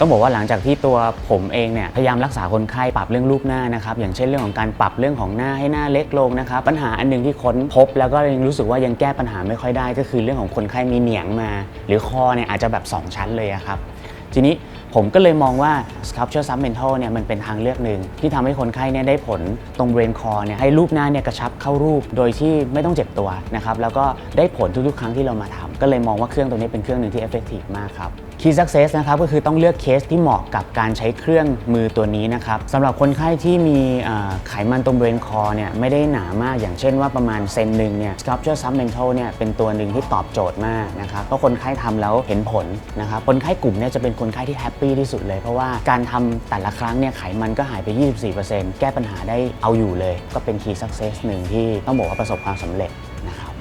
ต้องบอกว่าหลังจากที่ตัวผมเองเนี่ยพยายามรักษาคนไข้ปรับเรื่องรูปหน้านะครับอย่างเช่นเรื่องของการปรับเรื่องของหน้าให้หน้าเล็กลงนะครับปัญหาอันหนึ่งที่ค้นพบ แล้วก็ยังรู้สึกว่ายังแก้ปัญหาไม่ค่อยได้ ก็คือเรื่องของคนไข้มีเหนียงมา หรือคอเนี่ยอาจจะแบบ 2 ชั้นเลยครับทีนี้ผมก็เลยมองว่า sculpture submental เนี่ยมันเป็นทางเลือกหนึ่งที่ทำให้คนไข้เนี่ยได้ผลตรงเบรนคอเนี่ยให้รูปหน้าเนี่ยกระชับเข้ารูปโดยที่ไม่ต้องเจ็บตัวนะครับแล้วก็ได้ผลทุกๆ ครั้งที่เรามาทำ ก็เลยมองว่าเครื่องตัวนี้เป็นเครื่องหนึ่งที่ effective มากครับ Key Success นะครับก็คือต้องเลือกเคสที่เหมาะกับการใช้เครื่องมือตัวนี้นะครับสำหรับคนไข้ที่มีไขมันตรงบรนคอเนี่ยไม่ได้หนามาก อย่างเช่นว่าประมาณเซนหนึ่งเนี่ย Sculpture Submental เนี่ยเป็นตัวหนึ่งที่ตอบโจทย์มากนะครับเพราะคนไข้ทำแล้วเห็นผลนะครับคนไข้กลุ่มเนี่ยจะเป็นคนไข้ที่แฮปปี้ที่สุดเลย เพราะว่าการทำแต่ละครั้งเนี่ยไขมันก็หายไป 24%แก้ปัญหาได้เอาอยู่เลย ก็เป็น Key Success หนึ่งที่ต้องบอกว่าประสบความสำเร็จนะครับ